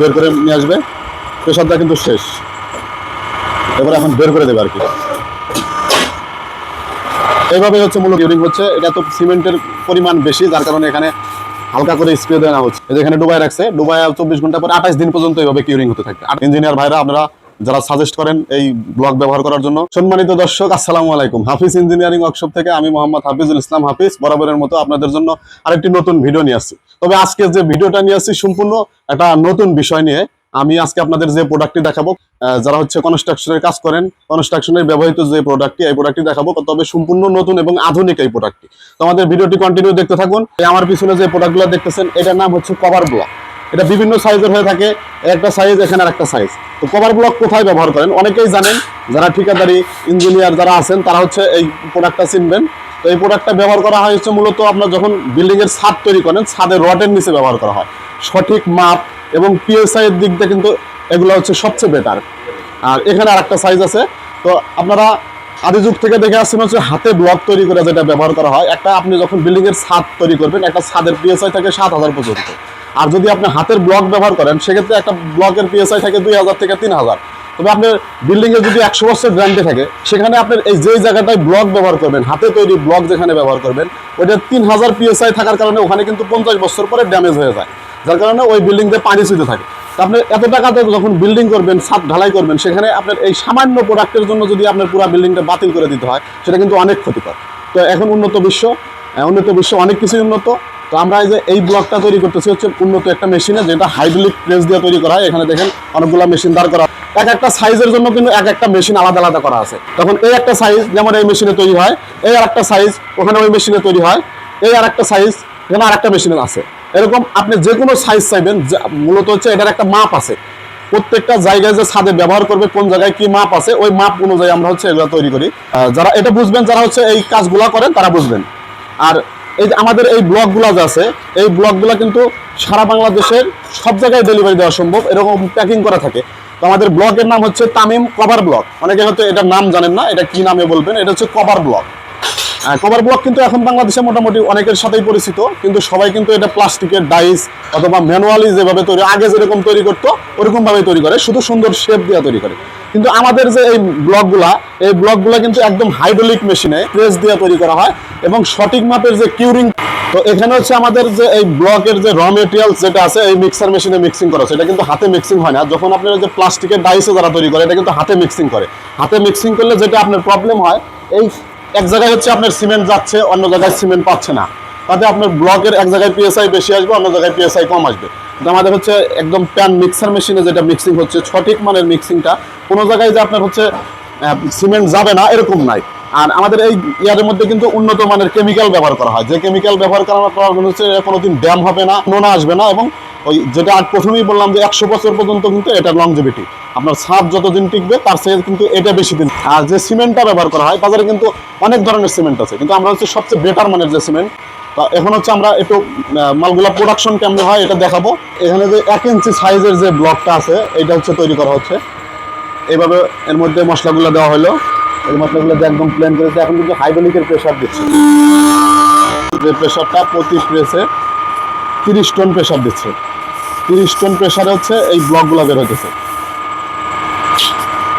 বের করে নিয়ে আসবে। প্রেশারটা কিন্তু শেষ। এবার এখন বের করে দেবে আর কি। এইভাবে হচ্ছে মূলত ইউরিং হচ্ছে। এটা তো সিমেন্টের পরিমাণ বেশি, যার কারণে এখানে হালকা করে স্প্রে দেওয়া হচ্ছে। এখানে ডুবাই রাখছে ডুবাই চব্বিশ ঘণ্টা পর আঠাশ দিন পর্যন্ত এইভাবে কিউরিং হতে থাকে আর ইঞ্জিনিয়ার ভাইরা, আপনারা যারা সাজেস্ট করেন এই ব্লক ব্যবহার করার জন্য। সম্মানিত দর্শক, আসসালামু আলাইকুম। হাফিজ ইঞ্জিনিয়ারিং ওয়ার্কশপ থেকে আমি মোহাম্মদ হাফিজুল ইসলাম হাফিজ, বরাবরের মতো আপনাদের জন্য আরেকটি নতুন ভিডিও নিয়ে আসছি। তবে আজকে যে ভিডিওটা নিয়ে আসছি সম্পূর্ণ একটা নতুন বিষয় নিয়ে, আমি আজকে আপনাদের যে প্রোডাক্টটি দেখাবো যারা হচ্ছে কনস্ট্রাকশনের কাজ করেন কনস্ট্রাকশনের ব্যবহৃত যে প্রোডাক্টটি এই প্রোডাক্টটি দেখাবো, তবে সম্পূর্ণ নতুন এবং আধুনিক এই প্রোডাক্টটি তো আমাদের ভিডিওটি কন্টিনিউ দেখতে থাকুন। আমার পিছনে যে প্রোডাক্টগুলো দেখতেছেন, এটার নাম হচ্ছে কভার ব্লক এটা বিভিন্ন সাইজের হয়ে থাকে একটা সাইজ এখানে আর একটা সাইজ তো কভার ব্লক কোথায় ব্যবহার করেন? অনেকেই জানেন, যারা ঠিকাদারি ইঞ্জিনিয়ার যারা আছেন, তারা হচ্ছে এই প্রোডাক্টটা চিনবেন। তো এই প্রোডাক্টটা ব্যবহার করা হয় হচ্ছে মূলত আপনার যখন বিল্ডিংয়ের ছাদ তৈরি করেন, ছাদের রডের নিচে ব্যবহার করা হয়। সঠিক মাপ এবং পিএসআই এর দিক দিয়ে কিন্তু এগুলো হচ্ছে সবচেয়ে বেটার আর এখানে আর একটা সাইজ আছে। তো আপনারা আদি যুগ থেকে দেখে আসছেন হচ্ছে হাতে ব্লক তৈরি করে যেটা ব্যবহার করা হয়। একটা আপনি যখন বিল্ডিংয়ের ছাদ তৈরি করবেন, একটা ছাদের পিএসআই থাকে সাত হাজার পর্যন্ত। আর যদি আপনি হাতের ব্লক ব্যবহার করেন, সেক্ষেত্রে একটা ব্লকের পিএসআই থাকে দুই হাজার থেকে তিন হাজার। তবে আপনার বিল্ডিং এ যদি একশো বছর গ্যারান্টি থাকে, সেখানে আপনার এই যেই জায়গাটায় ব্লক ব্যবহার করবেন, হাতে তৈরি ব্লক যেখানে ব্যবহার করবেন, ওইটা তিন হাজার পিএসআই থাকার কারণে ওখানে কিন্তু পঞ্চাশ বছর পরে ড্যামেজ হয়ে যায়। যার কারণে ওই বিল্ডিং দিয়ে পানি ছুঁতে থাকে। আপনি এত টাকাতে যখন বিল্ডিং করবেন, ছাদ ঢালাই করবেন, সেখানে আপনার এই সামান্য প্রোডাক্টের জন্য যদি আপনার পুরো বিল্ডিংটা বাতিল করে দিতে হয়, সেটা কিন্তু অনেক ক্ষতিকর। তো এখন উন্নত বিশ্ব উন্নত বিশ্ব অনেক কিছুই উন্নত। তো আমরা এই যে এই ব্লকটা তৈরি করতেছি হচ্ছে উন্নত একটা মেশিনে যেটা হাইড্রোলিক প্রেস দিয়ে তৈরি করা হয়। এখানে দেখেন অনেকগুলো মেশিন দাঁড় করা। এক একটা সাইজের জন্য কিন্তু এক একটা মেশিন আলাদা আলাদা করা আছে। তখন এই একটা সাইজ যেমন এই মেশিনে তৈরি হয়, এই আর একটা সাইজ ওখানে ওই মেশিনে তৈরি হয়, এই আর একটা সাইজ এখানে আর একটা মেশিনে আছে। এরকম আপনি যে কোনো সাইজ চাইবেন মূলত হচ্ছে এটার একটা মাপ আছে। প্রত্যেকটা জায়গায় যে ছাদে ব্যবহার করবে, কোন জায়গায় কি মাপ আছে, ওই মাপ অনুযায়ী আমরা হচ্ছে এগুলো তৈরি করি। যারা এটা বুঝবেন, যারা হচ্ছে এই কাজগুলা করেন, তারা বুঝবেন। আর এই আমাদের এই ব্লকগুলো যে আছে, এই ব্লকগুলো কিন্তু সারা বাংলাদেশের সব জায়গায় ডেলিভারি দেওয়া সম্ভব, এরকম প্যাকিং করা থাকে। তো আমাদের ব্লকের নাম হচ্ছে তামিম কভার ব্লক। অনেকে হয়তো এটার নাম জানেন না, এটা কি নামে বলবেন? এটা হচ্ছে কভার ব্লক। কভার ব্লক কিন্তু এখন বাংলাদেশে মোটামুটি অনেকের সাথেই পরিচিত, কিন্তু সবাই কিন্তু এটা প্লাস্টিকের ডাইস অথবা ম্যানুয়ালি যেভাবে তৈরি, আগে যেরকম তৈরি করতো ওরকম ভাবে তৈরি করে, শুধু সুন্দর শেপ দিয়ে তৈরি করে। কিন্তু আমাদের যে এই ব্লকগুলা এই ব্লকগুলা কিন্তু একদম হাইড্রোলিক মেশিনে প্রেস দিয়ে তৈরি করা হয় এবং সঠিক মাপের যে কিউরিং তো এখানে হচ্ছে আমাদের যে এই ব্লকের যে র মেটেরিয়াল যেটা আছে, এই মিক্সার মেশিনে মিক্সিং করা সেটা কিন্তু হাতে মিক্সিং হয় না। যখন আপনার যে প্লাস্টিকের ডাইসে যারা তৈরি করে, এটা কিন্তু হাতে মিক্সিং করে। হাতে মিক্সিং করলে যেটা আপনার প্রবলেম হয়, এই এক জায়গায় হচ্ছে আপনার সিমেন্ট যাচ্ছে, অন্য জায়গায় সিমেন্ট পাচ্ছে না। তাতে আপনার ব্লকের এক জায়গায় পিএসআই বেশি আসবে, অন্য জায়গায় পিএসআই কম আসবে। আমাদের হচ্ছে একদম প্যান মিক্সার মেশিনে যেটা মিক্সিং হচ্ছে, সঠিক মানের মিক্সিংটা কোনো জায়গায় যে আপনার হচ্ছে সিমেন্ট যাবে না, এরকম নাই। আর আমাদের এই ইয়ারের মধ্যে কিন্তু উন্নত মানের কেমিক্যাল ব্যবহার করা হয়। যে কেমিক্যাল ব্যবহার পর হচ্ছে কোনোদিন ড্যাম হবে না, নোনা আসবে না, এবং ওই যেটা আর প্রথমেই বললাম যে একশো বছর পর্যন্ত কিন্তু এটা লংজিভিটি আপনার ছাদ যতদিন টিকবে, তার চেয়ে কিন্তু এটা বেশি দিন। আর যে সিমেন্টটা ব্যবহার করা হয়, বাজারে কিন্তু অনেক ধরনের সিমেন্ট আছে। কিন্তু আমরা হচ্ছে সবচেয়ে বেটার মানের যে সিমেন্ট এখন হচ্ছে আমরা একটু মালগুলা প্রোডাকশন কেমন হয় এটা দেখাবো। এখানে যে এক ইঞ্চি সাইজের যে ব্লকটা আছে এটা হচ্ছে তৈরি করা হচ্ছে। এইভাবে এর মধ্যে মশলাগুলো দেওয়া হলো। এই মশলাগুলো একদম প্লেন করেছে এখন কিন্তু হাইড্রোলিকের প্রেশার দিচ্ছে। যে প্রেশারটা প্রতি প্রেসে তিরিশ টন প্রেশার দিচ্ছে। তিরিশ টন প্রেশারে হচ্ছে এই ব্লকগুলো বের হতেছে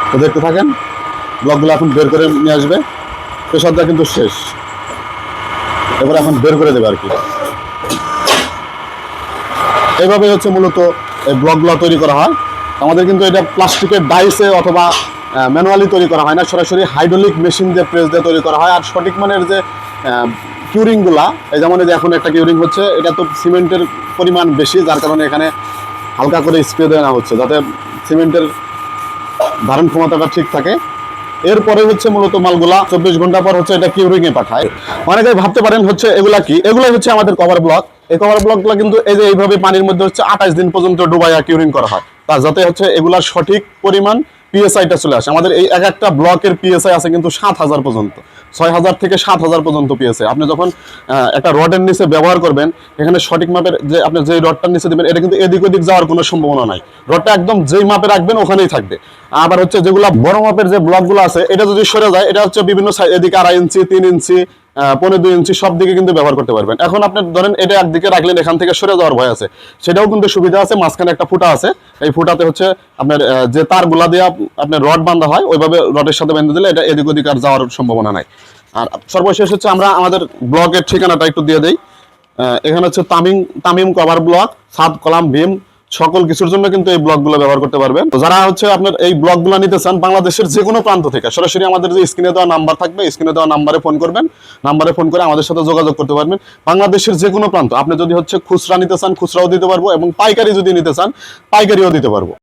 তো দেখতে থাকেন ব্লকগুলো এখন বের করে নিয়ে আসবে। প্রেশারটা কিন্তু শেষ। এবার এখন বের করে দেবে আর কি। এইভাবে হচ্ছে মূলত এই ব্লকগুলো তৈরি করা হয়। আমাদের কিন্তু এটা প্লাস্টিকের ডাইসে অথবা ম্যানুয়ালি তৈরি করা হয় না, সরাসরি হাইড্রোলিক মেশিন দিয়ে প্রেস দিয়ে তৈরি করা হয়। আর সঠিক মানের যে কিউরিংগুলা, এই যেমন যে এখন একটা কিউরিং হচ্ছে, এটা তো সিমেন্টের পরিমাণ বেশি, যার কারণে এখানে হালকা করে স্প্রে দেওয়া হচ্ছে, যাতে সিমেন্টের ধারণ ক্ষমতাটা ঠিক থাকে। এরপরে হচ্ছে মূলত মালগুলা চব্বিশ ঘণ্টা পর হচ্ছে এটা কিউরিং এ পাঠায়। অনেকে ভাবতে পারেন হচ্ছে এগুলা কি? এগুলো হচ্ছে আমাদের কভার ব্লক এই কভার ব্লকগুলো কিন্তু এই যে এইভাবে পানির মধ্যে হচ্ছে আঠাশ দিন পর্যন্ত ডুবাইয়া কিউরিং করা হয়। তা যাতে হচ্ছে এগুলার সঠিক পরিমাণ পিএসআইটা চলে আসে। আমাদের এই এক একটা ব্লকের পিএসআই আছে কিন্তু সাত হাজার পর্যন্ত। ছয় হাজার থেকে সাত হাজার পর্যন্ত পিএসআই আপনি যখন একটা রডের নিচে ব্যবহার করবেন, এখানে সঠিক মাপের যে, আপনি যে রডটার নিচে দেবেন, এটা কিন্তু এদিক ওদিক যাওয়ার কোনো সম্ভাবনা নাই। রডটা একদম যেই মাপে রাখবেন, ওখানেই থাকবে। আবার হচ্ছে যেগুলো বড় মাপের যে ব্লকগুলো আছে, এটা যদি সরে যায়, এটা হচ্ছে বিভিন্ন এদিকে আড়াই ইঞ্চি, তিন ইঞ্চি পনেরো দুই ইঞ্চি সব দিকে কিন্তু ব্যবহার করতে পারবেন। এখন আপনি ধরেন এটা একদিকে রাখলেন, এখান থেকে সরে যাওয়ার ভয় আছে। সেটাও কিন্তু সুবিধা আছে, মাঝখানে একটা ফুটা আছে। এই ফুটাতে হচ্ছে আপনার যে তারগুলা দিয়ে আপনার রড বাঁধা হয়, ওইভাবে রডের সাথে বেঁধে দিলে এটা এদিক ওদিক আর যাওয়ার সম্ভাবনা নাই। আর সর্বশেষ হচ্ছে আমরা আমাদের ব্লকের ঠিকানাটা একটু দিয়ে দিই। এখানে হচ্ছে তামিম তামিম কভার ব্লক সাত কলাম ভীম সকল কিছুর জন্য কিন্তু এই ব্লকগুলো ব্যবহার করতে পারবেন। যারা হচ্ছে আপনার এই ব্লকগুলো নিতে চান, বাংলাদেশের যে কোনো প্রান্ত থেকে, সরাসরি আমাদের যে স্ক্রিনে দেওয়া নাম্বার থাকবে স্ক্রিনে দেওয়া নাম্বারে ফোন করবেন। নাম্বারে ফোন করে আমাদের সাথে যোগাযোগ করতে পারবেন। বাংলাদেশের যে কোনো প্রান্ত, আপনি যদি হচ্ছে খুচরা নিতে চান, খুচরাও দিতে পারব এবং পাইকারি যদি নিতে চান, পাইকারিও দিতে পারব।